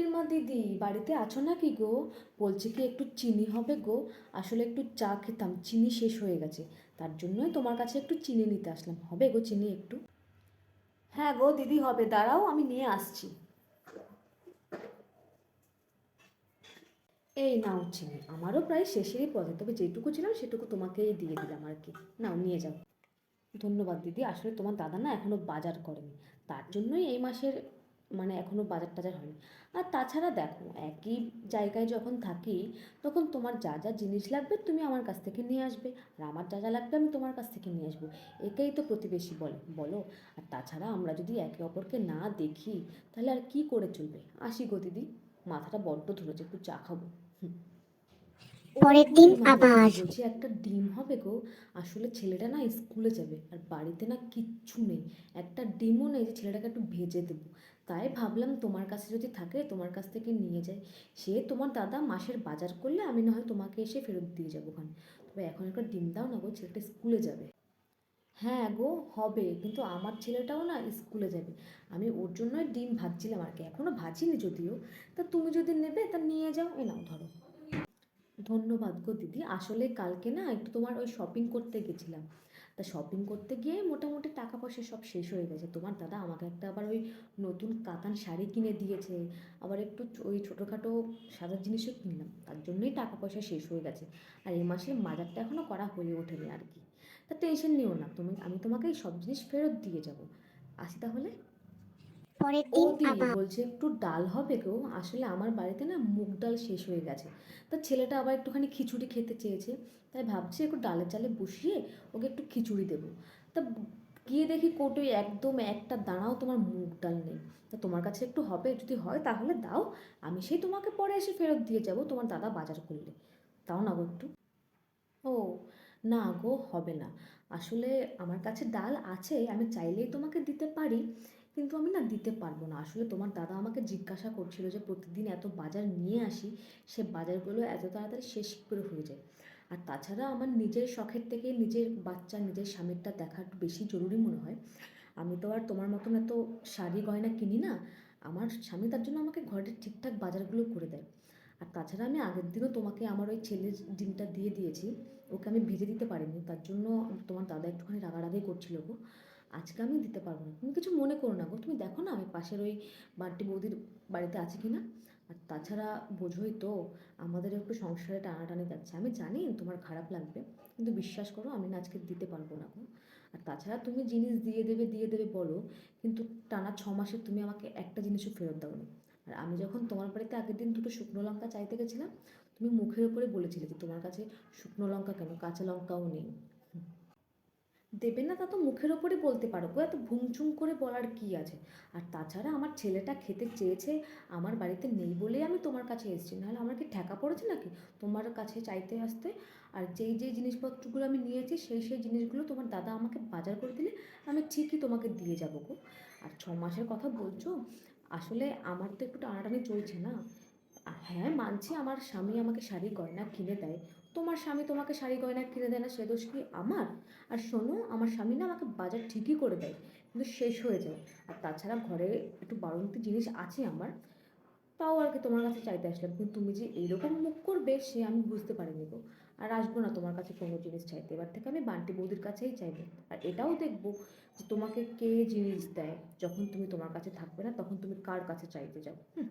পুটির মা দিদি বাড়িতে আছো নাকি গো? বলছি কি একটু চিনি হবে গো। আসলে একটু চা খেতাম, চিনি শেষ হয়ে গেছে। তার জন্যই তোমার কাছে একটু চিনি নিতে আসলাম। হবে গো চিনি একটু? হ্যাঁ গো, দিদি হবে। দাঁড়াও, আমি নিয়ে আসছি। এই নাও চিনি। আমারও প্রায় শেষেরই পথে তবে যেটুকু ছিলাম সেটুকু তোমাকেই দিয়ে দিলাম আর কি। নাও, নিয়ে যাও। ধন্যবাদ দিদি। আসলে তোমার দাদা না এখনও বাজার করেনি। তার জন্যই এই মাসের মানে এখনও বাজার টাজার হয়নি। আর তাছাড়া দেখো, একই জায়গায় যখন থাকি, তখন তোমার যা যা জিনিস লাগবে তুমি আমার কাছ থেকে নিয়ে আসবে। আর আমার যা যা লাগবে আমি তোমার কাছ থেকে নিয়ে আসব। একেই তো প্রতিবেশী বলে, বলো? আর তাছাড়া আমরা যদি একে অপরকে না দেখি, তাহলে আর কি করে চলবে? আসি গো দিদি, মাথাটা বড্ড ধরেছে, একটু চা খাব। হুম। পরের দিন আবার। বলছি একটা ডিম হবে গো। আসলে ছেলেটা না স্কুলে যাবে আর বাড়িতে না কিচ্ছু নেই। একটা ডিমও নেই যে ছেলেটাকে একটু ভেজে দেবো। তাই ভাবলাম তোমার কাছে যদি থাকে তোমার কাছ থেকে নিয়ে যাই। সে তোমার দাদা মাসের বাজার করলে আমি না হয় তোমাকে এসে ফেরত দিয়ে যাব ওখানে। তবে এখন একটা ডিম দাও না গো ছেলেটা স্কুলে যাবে। হ্যাঁ গো হবে। কিন্তু আমার ছেলেটাও না স্কুলে যাবে। আমি ওর জন্যই ডিম ভাজছিলাম আর কি এখনও ভাজিনি যদিও। তা তুমি যদি নেবে তা নিয়ে যাও। এ নাও ধরো। ধন্যবাদ গো দিদি। আসলে কালকে না একটু তোমার ওই শপিং করতে গেছিলাম। তা শপিং করতে গিয়ে মোটামুটি টাকা পয়সা সব শেষ হয়ে গেছে। তোমার দাদা আমাকে একটা আবার ওই নতুন কাতান শাড়ি কিনে দিয়েছে। আবার একটু ওই ছোটোখাটো সাজার জিনিসও কিনলাম। তার জন্যই টাকা পয়সা শেষ হয়ে গেছে। আর এই মাসের বাজারটা এখনও করা হয়ে ওঠেনি আর কি। তা টেনশন নিও না। তুমি আমি তোমাকে এই সব জিনিস ফেরত দিয়ে যাব। আসি তাহলে? পরের দিন আবার। বলছে একটু ডাল হবে গো আসলে আমার বাড়িতে না মুগ ডাল শেষ হয়ে গেছে। তা ছেলেটা আবার একটুখানি খিচুড়ি খেতে চেয়েছে তাই ভাবছি একটু ডালের চালে বসিয়ে ওকে একটু খিচুড়ি দেবো। তা গিয়ে দেখি কোটোই একদম একটা দানাও তোমার মুগ ডাল নেই। তা তোমার কাছে একটু হবে যদি হয় তাহলে দাও আমি সেই তোমাকে পরে এসে ফেরত দিয়ে যাব তোমার দাদা বাজার করলে। তাও না গো একটু। ও না গো হবে না। আসলে আমার কাছে ডাল আছে আমি চাইলেই তোমাকে দিতে পারি। কিন্তু আমি না দিতে পারব না। আসলে তোমার দাদা আমাকে জিজ্ঞাসা করছিল যে প্রতিদিন এত বাজার নিয়ে আসি, সে বাজারগুলো এত তাড়াতাড়ি শেষ করে হয়ে যায়। আর তাছাড়া আমার নিজের শখের থেকে নিজের বাচ্চা, নিজের স্বামীরটা দেখা বেশি জরুরি মনে হয়। আমি তো আর তোমার মতন এত শাড়ি গয়না কিনি না। আমার স্বামী তার জন্য আমাকে ঘরের ঠিকঠাক বাজারগুলো করে দেয়। আর তাছাড়া আমি আগের দিনও তোমাকে আমার ওই ছেলের ডিমটা দিয়ে দিয়েছি। ওকে আমি ভেজে দিতে পারিনি। তার জন্য তোমার দাদা একটুখানি রাগারাগি করছিল গো। আজকে আমি দিতে পারব না। তুমি কিছু মনে করো না গো। তুমি দেখো না আমি পাশের ওই বান্টি বৌদির বাড়িতে আছে কি না আর তাছাড়া বোঝোই তো আমাদের একটু সংসারে টানাটানি যাচ্ছে। আমি জানি তোমার খারাপ লাগবে, কিন্তু বিশ্বাস করো আমি না আজকে দিতে পারব না গো। আর তাছাড়া তুমি জিনিস দিয়ে দেবে দিয়ে দেবে বলো, কিন্তু টানা ছ মাসে তুমি আমাকে একটা জিনিসও ফেরত দাও না আর আমি যখন তোমার বাড়িতে আগের দিন দুটো শুকনো লঙ্কা চাইতে গেছিলাম, তুমি মুখের ওপরে বলেছিলে যে তোমার কাছে শুকনো লঙ্কা কেন? কাঁচা লঙ্কাও নেই। দেবে না তা তো মুখের ওপরে বলতে পারো। গো, এত ভুংচুং করে বলার কি আছে? আর তাছাড়া আমার ছেলেটা খেতে চেয়েছে, আমার বাড়িতে নেই বলেই আমি তোমার কাছে এসেছি। নাহলে আমার কি ঠেকা পড়েছে নাকি? তোমার কাছে চাইতে আসতে? আর যেই যেই জিনিসপত্রগুলো আমি নিয়েছি, সেই সেই জিনিসগুলো তোমার দাদা আমাকে বাজার করে দিলে আমি ঠিকই তোমাকে দিয়ে যাব গো। আর ছ মাসের কথা বলছো? আসলে আমার তো একটু টানাটানি চলছে না? হ্যাঁ মানছি আমার স্বামী আমাকে শাড়ি গয়না কিনে দেয়। তোমার স্বামী তোমাকে শাড়ি গয়না কিনে দেয় না, সে দোষ কি আমার? আর শোনো, আমার স্বামী না আমাকে বাজার ঠিকই করে দেয়, কিন্তু শেষ হয়ে যায়। আর তাছাড়া ঘরে একটু বাড়ন্তি জিনিস আছে আমার, তাও আর কি তোমার কাছে চাইতে আসলাম, কিন্তু তুমি যে এইরকম মুখ করবে, সে আমি বুঝতে পারিনি গো। আর আসব না তোমার কাছে কোনো জিনিস চাইতে, এবার থেকে আমি বান্টি বৌদির কাছেই চাইব। আর এটাও দেখব যে তোমাকে কে জিনিস দেয়, যখন তুমি তোমার কাছে থাকবে না, তখন তুমি কার কাছে চাইতে যাও, হুম?